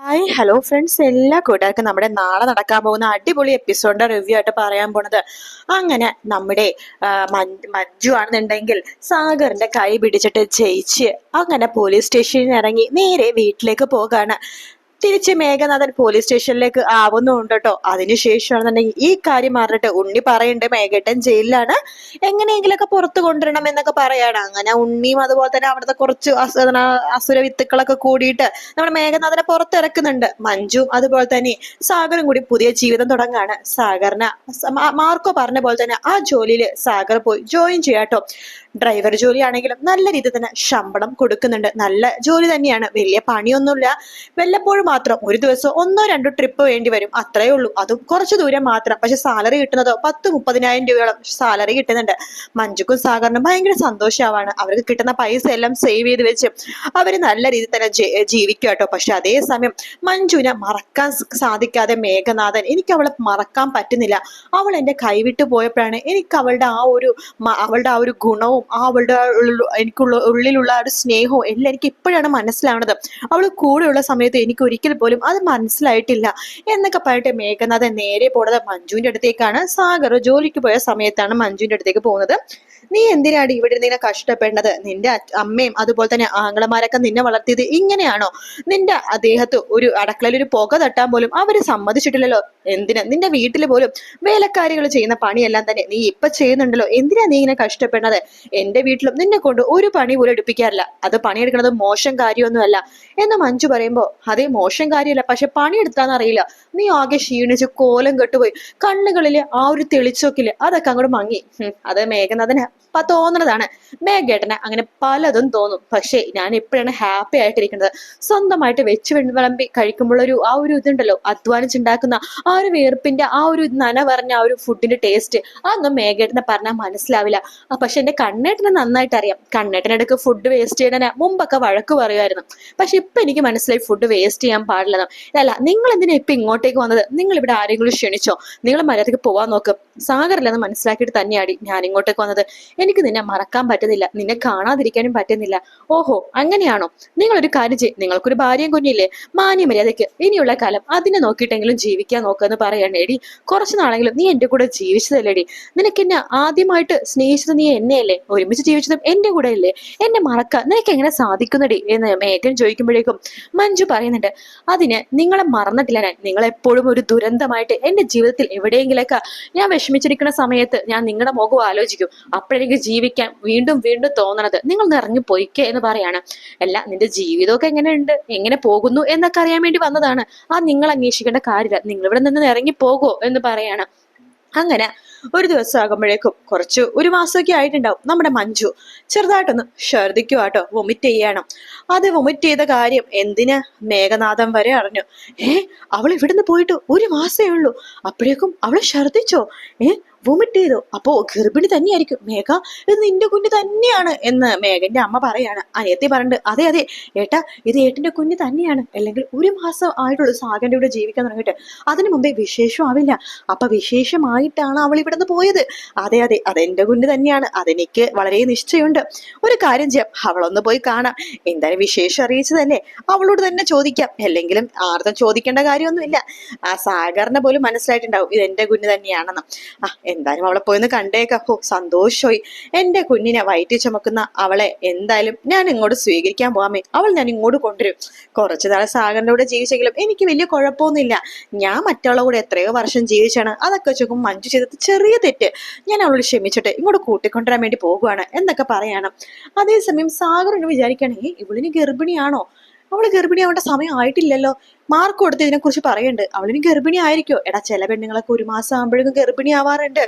Hi hello friends എല്ലാ കൂട്ടുകാർക്കും നമ്മുടെ നാളെ നടക്കാൻ പോകുന്ന അടിപൊളി എപ്പിസോഡിന്റെ റിവ്യൂ ആയിട്ട് പറയാൻ പോണത്. അങ്ങനെ നമ്മുടെ മഞ്ജു ആണെന്നുണ്ടെങ്കിൽ സാഗറിന്റെ കൈ പിടിച്ചിട്ട് ജയിച്ച് അങ്ങനെ പോലീസ് സ്റ്റേഷനിൽ ഇറങ്ങി നേരെ വീട്ടിലേക്ക് പോകാണ്. തിരിച്ച് മേഘനാഥൻ പോലീസ് സ്റ്റേഷനിലേക്ക് ആവുന്നുണ്ട് കേട്ടോ അതിനുശേഷമാണെന്നുണ്ടെങ്കിൽ ഈ കാര്യം അറിഞ്ഞിട്ട് ഉണ്ണി പറയുന്നുണ്ട് മേഘട്ടൻ ജയിലിലാണ്. എങ്ങനെയെങ്കിലൊക്കെ പുറത്തു കൊണ്ടുവരണം എന്നൊക്കെ പറയാണ്. അങ്ങനെ ഉണ്ണിയും അതുപോലെ തന്നെ അവിടുത്തെ കുറച്ച് അസുര വിത്തുക്കളൊക്കെ കൂടിയിട്ട് നമ്മുടെ മേഘനാഥനെ പുറത്തിറക്കുന്നുണ്ട്. മഞ്ജുവും അതുപോലെ തന്നെ സാഗറും കൂടി പുതിയ ജീവിതം തുടങ്ങാണ്. സാഗറിന് മാർക്കോ പറഞ്ഞ പോലെ തന്നെ ആ ജോലിയിൽ സാഗർ പോയി ജോയിൻ ചെയ്യാട്ടോ. ഡ്രൈവർ ജോലി ആണെങ്കിലും നല്ല രീതിയിൽ തന്നെ ശമ്പളം കൊടുക്കുന്നുണ്ട്. നല്ല ജോലി തന്നെയാണ്. വലിയ പണിയൊന്നുമില്ല. വല്ലപ്പോഴും മാത്രം ഒരു ദിവസം ഒന്നോ രണ്ടോ ട്രിപ്പ് വേണ്ടി വരും. അത്രേ ഉള്ളൂ. അതും കുറച്ച് ദൂരം മാത്രം. പക്ഷെ സാലറി കിട്ടുന്നതോ പത്ത് മുപ്പതിനായിരം രൂപയോളം സാലറി കിട്ടുന്നുണ്ട്. മഞ്ജുക്കും സാഗറിനും ഭയങ്കര സന്തോഷമാവാണ് അവർക്ക് കിട്ടുന്ന പൈസ എല്ലാം സേവ് ചെയ്ത് വെച്ച് അവർ നല്ല രീതിയിൽ തന്നെ ജീവിക്കും കേട്ടോ. പക്ഷെ അതേസമയം മഞ്ജുവിനെ മറക്കാൻ സാധിക്കാതെ മേഘനാഥൻ എനിക്ക് അവളെ മറക്കാൻ പറ്റുന്നില്ല. അവൾ എന്റെ കൈവിട്ട് പോയപ്പോഴാണ് എനിക്ക് അവളുടെ ആ ഒരു അവളുടെ ആ ഒരു ഗുണവും ആ അവളുടെ എനിക്കുള്ള ഉള്ളിലുള്ള ആ ഒരു സ്നേഹവും എല്ലാം എനിക്ക് ഇപ്പോഴാണ് മനസ്സിലാവുന്നത്. അവൾ കൂടെയുള്ള സമയത്ത് എനിക്ക് ഒരിക്കൽ പോലും അത് മനസ്സിലായിട്ടില്ല. എന്നൊക്കെ പറഞ്ഞിട്ട് മേഘനാഥൻ നേരെ പോണത് മഞ്ജുവിന്റെ അടുത്തേക്കാണ്. സാഗർ ജോലിക്ക് പോയ സമയത്താണ് മഞ്ജുവിന്റെ അടുത്തേക്ക് പോകുന്നത്. നീ എന്തിനാണ് ഇവിടെ നിന്നെ കഷ്ടപ്പെടേണ്ടത് നിന്റെ അമ്മയും അതുപോലെ തന്നെ ആങ്ങളമാരൊക്കെ നിന്നെ വളർത്തിയത് ഇങ്ങനെയാണോ? നിന്റെ അദ്ദേഹത്ത് ഒരു അടക്കളയിൽ ഒരു പുക തട്ടാൻ പോലും അവർ സമ്മതിച്ചിട്ടില്ലല്ലോ. എന്തിനാ? നിന്റെ വീട്ടിൽ പോലും വേലക്കാരികൾ ചെയ്യുന്ന പണിയെല്ലാം തന്നെ നീ ഇപ്പൊ ചെയ്യുന്നുണ്ടല്ലോ. എന്തിനാ നീ ഇങ്ങനെ കഷ്ടപ്പെടുന്നത് എന്റെ വീട്ടിലും നിന്നെ കൊണ്ട് ഒരു പണി പോലും എടുപ്പിക്കാറില്ല. അത് പണിയെടുക്കുന്നത് മോശം കാര്യമൊന്നുമല്ല. എന്ന് മഞ്ജു പറയുമ്പോ അതേ മോശം കാര്യമല്ല. പക്ഷെ പണിയെടുത്താന്ന് അറിയില്ല. നീ ആകെ ക്ഷീണിച്ച് കോലം കെട്ടുപോയി. കണ്ണുകളിൽ ആ ഒരു തെളിച്ചൊക്കിൽ അതൊക്കെ അങ്ങോട്ട് മങ്ങി. അത് മേഘനാഥന് തോന്നണതാണ്. മേഘേട്ടന് അങ്ങനെ പലതും തോന്നും. പക്ഷേ ഞാൻ എപ്പോഴാണ് ഹാപ്പി ആയിട്ടിരിക്കുന്നത്? സ്വന്തമായിട്ട് വെച്ച് വിളമ്പി കഴിക്കുമ്പോഴൊരു ആ ഒരു ഇതുണ്ടല്ലോ. അധ്വാനിച്ചുണ്ടാക്കുന്ന ആ ഒരു വേർപ്പിന്റെ ആ ഒരു നന പറഞ്ഞ ആ ഒരു ഫുഡിന്റെ ടേസ്റ്റ്. അതൊന്നും മേഘേട്ടനെ പറഞ്ഞാൽ മനസ്സിലാവില്ല. പക്ഷെ എന്റെ കണ്ണേട്ടനെ നന്നായിട്ട് അറിയാം കണ്ണേട്ടനെടുക്ക് ഫുഡ് വേസ്റ്റ് ചെയ്യണ മുമ്പൊക്കെ വഴക്ക് പറയുമായിരുന്നു. പക്ഷെ ഇപ്പൊ എനിക്ക് മനസ്സിലായി ഫുഡ് വേസ്റ്റ് ചെയ്യാൻ പാടില്ലെന്ന്. അല്ല നിങ്ങൾ എന്തിനാ ഇപ്പൊ ഇങ്ങോട്ടേക്ക് വന്നത്? നിങ്ങൾ ഇവിടെ ആരെങ്കിലും ക്ഷണിച്ചോ? നിങ്ങൾ മര്യാദയ്ക്ക് പോവാൻ നോക്ക്. സാഗറില്ലെന്ന് മനസ്സിലാക്കിയിട്ട് തന്നെയാടി ഞാൻ ഇങ്ങോട്ടേക്ക് വന്നത്. എനിക്ക് നിന്നെ മറക്കാൻ പറ്റുന്നില്ല. നിന്നെ കാണാതിരിക്കാനും പറ്റുന്നില്ല. ഓഹോ അങ്ങനെയാണോ? നിങ്ങളൊരു കാര്യം ചെയ്യും. നിങ്ങൾക്കൊരു ഭാര്യയും കുഞ്ഞില്ലേ? മാന്യ മര്യാദയ്ക്ക് ഇനിയുള്ള കാലം അതിനെ നോക്കിയിട്ടെങ്കിലും ജീവിക്കാൻ നോക്കുമെന്ന് പറയണേ എടി കുറച്ചു നാളെങ്കിലും നീ എന്റെ കൂടെ ജീവിച്ചതല്ലേടി? നിനക്ക് എന്നെ ആദ്യമായിട്ട് സ്നേഹിച്ചത് നീ എന്നെയല്ലേ? ഒരുമിച്ച് ജീവിച്ചതും എന്റെ കൂടെ അല്ലേ എന്നെ മറക്കാൻ നിനക്ക് എങ്ങനെ സാധിക്കുന്നടി? എന്ന് മേഘൻ ചോദിക്കുമ്പോഴേക്കും മഞ്ജു പറയുന്നുണ്ട് അതിന് നിങ്ങളെ മറന്നിട്ടില്ല. ഞാൻ നിങ്ങൾ എപ്പോഴും ഒരു ദുരന്തമായിട്ട് എന്റെ ജീവിതത്തിൽ എവിടെയെങ്കിലൊക്കെ ഞാൻ വിഷമിച്ചിരിക്കുന്ന സമയത്ത് ഞാൻ നിങ്ങളുടെ മുഖം ആലോചിക്കും. അപ്പോഴെനിക്ക് ജീവിക്കാൻ വീണ്ടും വീണ്ടും തോന്നണത് നിങ്ങൾ നിറഞ്ഞു പോയിക്കേ എന്ന് പറയാണ്. അല്ല നിന്റെ ജീവിതമൊക്കെ എങ്ങനെയുണ്ട്? എങ്ങനെ പോകുന്നു? എന്നൊക്കെ അറിയാൻ വേണ്ടി വന്നതാണ്. ആ നിങ്ങൾ അന്വേഷിക്കേണ്ട കാര്യമില്ല. നിങ്ങൾ ഇവിടെ നിന്ന് ഇറങ്ങി പോകുമോ എന്ന് പറയാണ്. അങ്ങനെ ഒരു ദിവസം ആകുമ്പോഴേക്കും കുറച്ച് ഒരു മാസമൊക്കെ ആയിട്ടുണ്ടാവും. നമ്മുടെ മഞ്ജു ചെറുതായിട്ടൊന്ന് ഛർദിക്കുക കേട്ടോ വൊമിറ്റ് ചെയ്യണം. അത് വൊമിറ്റ് ചെയ്ത കാര്യം എന്തിന് മേഘനാഥം വരെ അറിഞ്ഞു. ഏ അവൾ ഇവിടുന്ന് പോയിട്ട് ഒരു മാസമേ ഉള്ളൂ. അപ്പോഴേക്കും അവൾ ഛർദിച്ചോ ഏ വൊമിറ്റ് ചെയ്തോ. അപ്പോ ഗർഭിണി തന്നെയായിരിക്കും. മേഘ ഇത് നിന്റെ കുഞ്ഞ് തന്നെയാണ് എന്ന് മേഘന്റെ അമ്മ പറയാണ്. അനിയത്തി പറഞ്ഞിട്ട് അതെ അതെ ഏട്ടാ ഇത് ഏട്ടന്റെ കുഞ്ഞ് തന്നെയാണ്. അല്ലെങ്കിൽ ഒരു മാസം ആയിട്ടുള്ളൂ സാഗന്റെ കൂടെ ജീവിക്കാൻ തുടങ്ങിയിട്ട്. അതിനു മുമ്പേ വിശേഷം ആവില്ല. അപ്പൊ വിശേഷമായിട്ടാണ് അവൾ ഇവിടെ നിന്ന് പോയത്. അതെ അതെ അതെന്റെ കുഞ്ഞ് തന്നെയാണ്. അതെനിക്ക് വളരെ നിശ്ചയമുണ്ട്. ഒരു കാര്യം ചെയ്യാം. അവളൊന്ന് പോയി കാണാം. എന്തായാലും വിശേഷം അറിയിച്ചതല്ലേ? അവളോട് തന്നെ ചോദിക്കാം. അല്ലെങ്കിലും ആർക്കും ചോദിക്കേണ്ട കാര്യമൊന്നുമില്ല. ആ സാഗറിനെ പോലും മനസ്സിലായിട്ടുണ്ടാവും. ഇത് എന്റെ കുഞ്ഞ് തന്നെയാണെന്ന്. ആ എന്തായാലും അവളെ പോയി കണ്ടേക്കപ്പോ സന്തോഷമായി എന്റെ കുഞ്ഞിനെ വയറ്റി ചുമക്കുന്ന അവളെ എന്തായാലും ഞാൻ ഇങ്ങോട്ട് സ്വീകരിക്കാൻ പോകാമേ അവൾ ഞാൻ ഇങ്ങോട്ട് കൊണ്ടുവരും. കുറച്ചു നാളെ സാഗറിന്റെ കൂടെ ജീവിച്ചെങ്കിലും എനിക്ക് വലിയ കുഴപ്പമൊന്നുമില്ല. ഞാൻ മറ്റുള്ള കൂടെ എത്രയോ വർഷം ജീവിച്ചാണ്. അതൊക്കെ വെച്ചോക്കും മഞ്ജു ചെയ്തത് ചെറിയ തെറ്റ്. ഞാൻ അവളോട് ക്ഷമിച്ചിട്ട് ഇങ്ങോട്ട് കൂട്ടിക്കൊണ്ടുവരാൻ വേണ്ടി പോകുവാണ് എന്നൊക്കെ പറയണം. അതേസമയം സാഗറിന് വിചാരിക്കുകയാണെങ്കിൽ ഇവളിന് ഗർഭിണിയാണോ? അവൾ ഗർഭിണിയാവേണ്ട സമയം ആയിട്ടില്ലല്ലോ. മാർക്ക് കൊടുത്ത് ഇതിനെക്കുറിച്ച് പറയുന്നുണ്ട് അവളിനി ഗർഭിണി ആയിരിക്കോ എടാ ചില പെണ്ണുങ്ങളൊക്കെ ഒരു മാസം ആകുമ്പോഴേക്കും ഗർഭിണി ആവാറുണ്ട്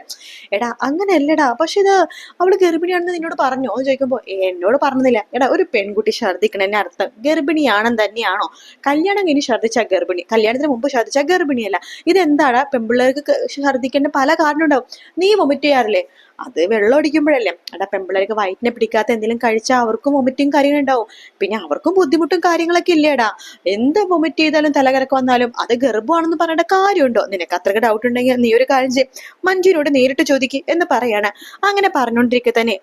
എടാ അങ്ങനെ അല്ലടാ പക്ഷെ ഇത് അവൾ ഗർഭിണിയാണെന്ന് നിന്നോട് പറഞ്ഞോ? എന്ന് ചോദിക്കുമ്പോൾ എന്നോട് പറഞ്ഞില്ല. എടാ ഒരു പെൺകുട്ടി ഛർദ്ദിക്കണതിന്റെ അർത്ഥം. ഗർഭിണിയാണെന്ന് തന്നെയാണോ? കല്യാണം കഴിഞ്ഞ് ഛർദ്ദിച്ച ഗർഭിണി. കല്യാണത്തിന് മുമ്പ് ഛർദ്ദിച്ച ഗർഭിണിയല്ല. ഇതെന്താടാ? പെൺപിള്ളേർക്ക് ഛർദ്ദിക്കേണ്ട പല കാരണം ഉണ്ടാവും നീ വൊമിറ്റ് ചെയ്യാറില്ലേ? അത് വെള്ളം അടിക്കുമ്പോഴല്ലേ. എടാ പെൺപിള്ളേർക്ക് വയറ്റിനെ പിടിക്കാത്ത എന്തെങ്കിലും കഴിച്ചാൽ അവർക്കും വൊമിറ്റും കാര്യങ്ങളുണ്ടാവും. പിന്നെ അവർക്കും ബുദ്ധിമുട്ടും കാര്യങ്ങളൊക്കെ ഇല്ലേടാ. എന്ത് വൊമിറ്റ് ചെയ്താലും എന്തെങ്കിലും തലകരക്ക് വന്നാലും അത് ഗർഭമാണെന്ന് പറയേണ്ട കാര്യമുണ്ടോ? നിനക്ക് അത്രയ്ക്ക് ഡൗട്ട് ഉണ്ടെങ്കിൽ നീ ഒരു കാര്യം ചെയ്യും. മഞ്ജുവിനോട് നേരിട്ട് ചോദിക്ക് എന്ന് പറയാണ്. അങ്ങനെ പറഞ്ഞുകൊണ്ടിരിക്കെ തന്നെ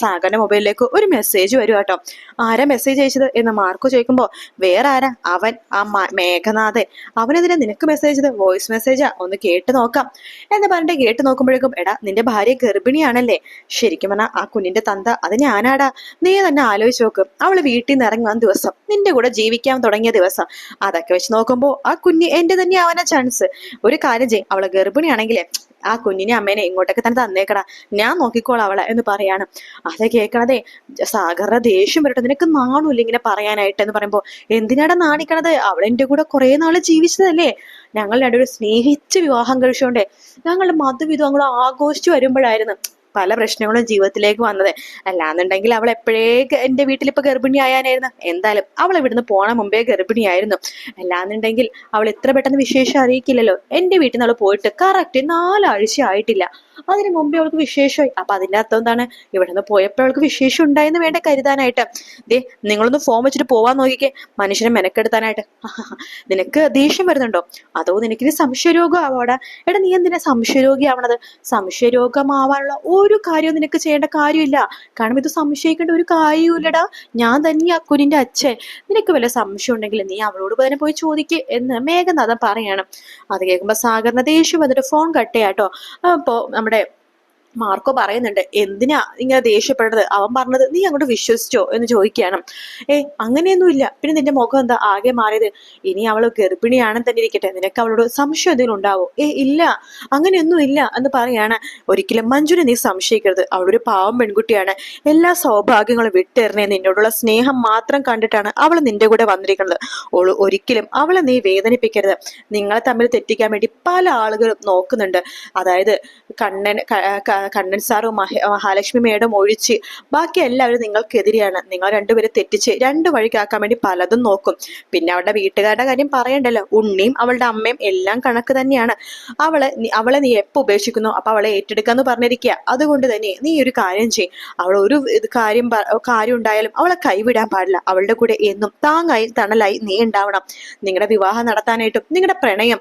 സാഗറിന്റെ മൊബൈലിലേക്ക് ഒരു മെസ്സേജ് വരും കേട്ടോ. ആരാ മെസ്സേജ് അയച്ചത്? എന്ന് മാർക്കോ ചോദിക്കുമ്പോൾ വേറെ ആരാ? അവൻ ആ മേഘനാഥൻ. അവനെതിരെ നിനക്ക് മെസ്സേജ് ചെയ്ത് വോയിസ് മെസ്സേജാ ഒന്ന് കേട്ട് നോക്കാം. എന്ന് പറഞ്ഞിട്ട് കേട്ട് നോക്കുമ്പോഴേക്കും എടാ നിന്റെ ഭാര്യ ഗർഭിണിയാണല്ലേ? ശരിക്കും പറഞ്ഞാൽ ആ കുഞ്ഞിന്റെ തന്ത അത് ഞാനാടാ. നീ തന്നെ ആലോചിച്ച് നോക്ക്. അവൾ വീട്ടിൽ നിന്ന് ഇറങ്ങുന്ന ദിവസം നിന്റെ കൂടെ ജീവിക്കാൻ തുടങ്ങിയ ദിവസം. അതൊക്കെ വെച്ച് നോക്കുമ്പോൾ ആ കുഞ്ഞ് എന്റെ തന്നെ ആവാനാ ചാൻസ് ഒരു കാര്യം ചെയ്യും അവൾ ഗർഭിണിയാണെങ്കിലേ ആ കുഞ്ഞിനെ അമ്മേനെ ഇങ്ങോട്ടൊക്കെ തന്നെ തന്നേക്കടാ. ഞാൻ നോക്കിക്കോളാം അവളെ എന്ന് പറയാണ്. അത് കേൾക്കണതേ സാഗറിന്റെ ദേഷ്യം വരട്ടെ. നിനക്ക് നാണൂല്ല ഇങ്ങനെ പറയാനായിട്ട് എന്ന് പറയുമ്പോ? എന്തിനാടാ നാണിക്കണത്? അവൾ എന്റെ കൂടെ കുറെ നാൾ ജീവിച്ചതല്ലേ? ഞങ്ങൾ രണ്ടുപേരും സ്നേഹിച്ച് വിവാഹം കഴിച്ചോണ്ടേ. ഞങ്ങളുടെ മധുവിധം ആഘോഷിച്ചു വരുമ്പോഴായിരുന്നു. പല പ്രശ്നങ്ങളും ജീവിതത്തിലേക്ക് വന്നത്. അല്ലാന്നുണ്ടെങ്കിൽ അവൾ എപ്പോഴേ എന്റെ വീട്ടിൽ ഇപ്പൊ ഗർഭിണി ആയാനായിരുന്നു എന്തായാലും അവൾ ഇവിടുന്ന് പോണ മുമ്പേ ഗർഭിണിയായിരുന്നു. അല്ലാന്നുണ്ടെങ്കിൽ അവൾ എത്ര പെട്ടെന്ന് വിശേഷം അറിയിക്കില്ലല്ലോ. എന്റെ വീട്ടിൽ നിന്ന് അവൾ പോയിട്ട് കറക്റ്റ് നാലാഴ്ച ആയിട്ടില്ല. അതിന് മുമ്പേ അവൾക്ക് വിശേഷമായി. അപ്പൊ അതിന്റെ അർത്ഥം എന്താണ്? ഇവിടെ നിന്ന് പോയപ്പോൾ അവൾക്ക് വിശേഷം ഉണ്ടായെന്ന് വേണ്ട കരുതാനായിട്ട്. ദേ നിങ്ങളൊന്ന് ഫോം വെച്ചിട്ട് പോവാൻ നോക്കിക്കേ. മനുഷ്യനെ മെനക്കെടുത്താനായിട്ട്. നിനക്ക് ദേഷ്യം വരുന്നുണ്ടോ? അതോ നിനക്കിനി സംശയരോഗം ആവാടാ? എടാ നീ എന്തിനാ സംശയരോഗി സംശയരോഗിയാവണത്? സംശയരോഗമാവാനുള്ള ഒരു കാര്യവും നിനക്ക് ചെയ്യേണ്ട കാര്യമില്ല. കാരണം ഇത് സംശയിക്കേണ്ട ഒരു കാര്യമില്ലടാ ഞാൻ തന്നെ ആ കുഞ്ഞിന്റെ അച്ഛൻ. നിനക്ക് വല്ല സംശയം ഉണ്ടെങ്കിൽ നീ അവളോട് തന്നെ പോയി ചോദിക്ക് എന്ന് മേഘനാഥൻ പറയണം. അത് കേൾക്കുമ്പോൾ സാഗറിന് ദേഷ്യം വന്നിട്ട് ഫോൺ കട്ട് അപ്പോ നമ്മുടെ മാർക്കോ പറയുന്നുണ്ട് എന്തിനാ ഇങ്ങനെ ദേഷ്യപ്പെടുന്നത്? അവൻ പറഞ്ഞത് നീ അങ്ങോട്ട് വിശ്വസിച്ചോ? എന്ന് ചോദിക്കുകയാണ്. ഏ അങ്ങനെയൊന്നുമില്ല. പിന്നെ നിന്റെ മുഖം എന്താ? ആകെ മാറിയത്? ഇനി അവൾ ഗർഭിണിയാണെന്ന് തന്നെ ഇരിക്കട്ടെ. നിനക്ക് അവളോട് സംശയം എന്തെങ്കിലും ഉണ്ടാവോ? ഏ ഇല്ല. അങ്ങനെയൊന്നും ഇല്ല എന്ന് പറയാണ്. ഒരിക്കലും മഞ്ജുനെ നീ സംശയിക്കരുത്. അവളൊരു പാവം പെൺകുട്ടിയാണ്. എല്ലാ സൗഭാഗ്യങ്ങളും വിട്ടെറിഞ്ഞ നിന്നോടുള്ള സ്നേഹം മാത്രം കണ്ടിട്ടാണ് അവൾ നിന്റെ കൂടെ വന്നിരിക്കുന്നത്. ഓൾ ഒരിക്കലും അവളെ നീ വേദനിപ്പിക്കരുത്. നിങ്ങളെ തമ്മിൽ തെറ്റിക്കാൻ വേണ്ടി പല ആളുകളും നോക്കുന്നുണ്ട്. അതായത് കണ്ണൻ കണ്ണൻ സാറും മഹാലക്ഷ്മി മേഡം ഒഴിച്ച് ബാക്കി എല്ലാവരും നിങ്ങൾക്കെതിരെയാണ്. നിങ്ങൾ രണ്ടുപേരും തെറ്റിച്ച് രണ്ട് വഴിക്കാക്കാൻ വേണ്ടി പലതും നോക്കും. പിന്നെ അവളുടെ വീട്ടുകാരുടെ കാര്യം പറയണ്ടല്ലോ. ഉണ്ണിയും അവളുടെ അമ്മയും എല്ലാം കണക്ക് തന്നെയാണ്. അവളെ അവളെ നീ എപ്പോൾ ഉപേക്ഷിക്കുന്നു? അപ്പൊ അവളെ ഏറ്റെടുക്കാന്ന് പറഞ്ഞിരിക്കുക. അതുകൊണ്ട് തന്നെ നീ ഒരു കാര്യം ചെയ്യും. അവൾ ഒരു കാര്യം കാര്യം ഉണ്ടായാലും അവളെ കൈവിടാൻ പാടില്ല. അവളുടെ കൂടെ എന്നും താങ്ങായി തണലായി നീ ഉണ്ടാവണം. നിങ്ങളുടെ വിവാഹം നടത്താനായിട്ടും നിങ്ങളുടെ പ്രണയം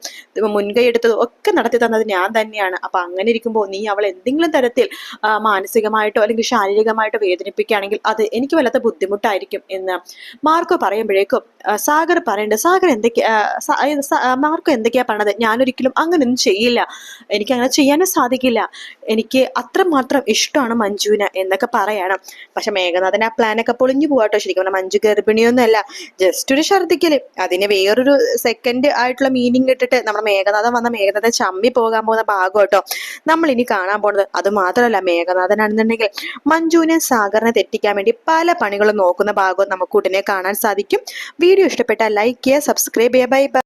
മുൻകൈ എടുത്തതും ഒക്കെ നടത്തി തന്നത് ഞാൻ തന്നെയാണ്. അപ്പൊ അങ്ങനെ ഇരിക്കുമ്പോൾ നീ അവൾ എന്തെങ്കിലും ഏതെങ്കിലും തരത്തിൽ മാനസികമായിട്ടോ അല്ലെങ്കിൽ ശാരീരികമായിട്ടോ വേദനിപ്പിക്കുകയാണെങ്കിൽ അത് എനിക്ക് വല്ലാത്ത ബുദ്ധിമുട്ടായിരിക്കും എന്ന് മാർക്കോ പറയുമ്പോഴേക്കും സാഗർ പറയേണ്ടത് സാഗർ എന്തൊക്കെയാ മാർക്കോ എന്തൊക്കെയാ പറഞ്ഞത്? ഞാനൊരിക്കലും അങ്ങനെയൊന്നും ചെയ്യില്ല. എനിക്ക് അങ്ങനെ ചെയ്യാനും സാധിക്കില്ല. എനിക്ക് അത്രമാത്രം ഇഷ്ടമാണ് മഞ്ജുവിന് എന്നൊക്കെ പറയണം. പക്ഷെ മേഘനാഥൻ ആ പ്ലാനൊക്കെ പൊളിഞ്ഞു പോവാട്ടോ. ശരിക്കും പറഞ്ഞാൽ മഞ്ജു ഗർഭിണിയൊന്നുമല്ല. ജസ്റ്റ് ഒരു ഛർദിക്കൽ അതിന് വേറൊരു സെക്കൻഡ് ആയിട്ടുള്ള മീനിങ് ഇട്ടിട്ട് നമ്മുടെ മേഘനാഥൻ വന്ന മേഘനാഥൻ ചമ്മി പോകാൻ പോകുന്ന ഭാഗം കേട്ടോ നമ്മൾ ഇനി കാണാൻ പോകുന്നത് അത് മാത്രമല്ല മേഘനാഥനാണെന്നുണ്ടെങ്കിൽ മഞ്ജുവിനെ സാഗറിനെ തെറ്റിക്കാൻ വേണ്ടി പല പണികളും നോക്കുന്ന ഭാഗവും നമുക്ക് ഉടനെ കാണാൻ സാധിക്കും. വീഡിയോ ഇഷ്ടപ്പെട്ടാൽ ലൈക്ക് ചെയ്യുക സബ്സ്ക്രൈബ് ചെയ്യുക. Bye bye